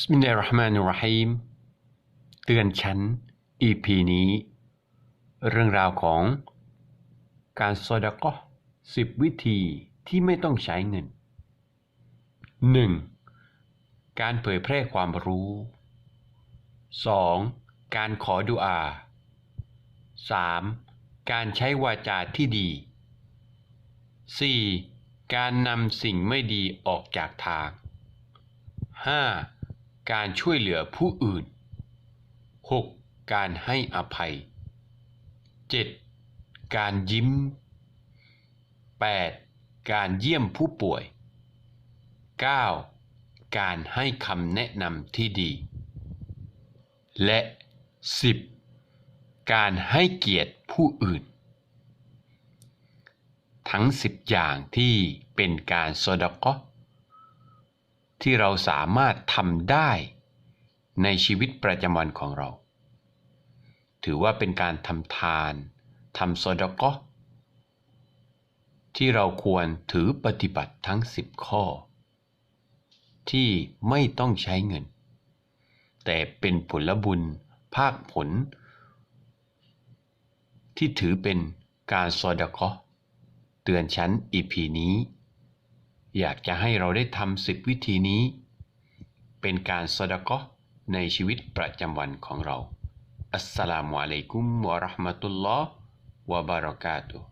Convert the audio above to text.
สมิลลาฮิรเราะห์มานิราะฮีมเตือนฉัน EP นี้ เรื่องราวของการซอดะกอสิบวิธีที่ไม่ต้องใช้เงิน 1. การเผยแพร่ความรู้ 2. การขอดุอา 3. การใช้วาจาที่ดี 4. การนำสิ่งไม่ดีออกจากทาง 5. การช่วยเหลือผู้อื่น 6. การให้อภัย 7. การยิ้ม 8. การเยี่ยมผู้ป่วย 9. การให้คำแนะนำที่ดี และ 10. การให้เกียรติผู้อื่น ทั้ง 10 อย่างที่เป็นการซอดกอ ที่เราสามารถทำได้ในชีวิตประจำวันของเรา ถือว่าเป็นการทำทานทำซอดกอที่เราควรถือปฏิบัติทั้ง 10 ข้อ ที่ไม่ต้องใช้เงิน แต่เป็นผลบุญภาคผล ที่ถือเป็นการซอดะกอเตือนชั้นอีพีนี้ อยากจะให้เราได้ทำสิบวิธีนี้ เป็นการสดกอในชีวิตประจำวันของเราอัสสลามุอะลัยกุมวะราะห์มะตุลลอฮ์วะบารอกาตุฮ์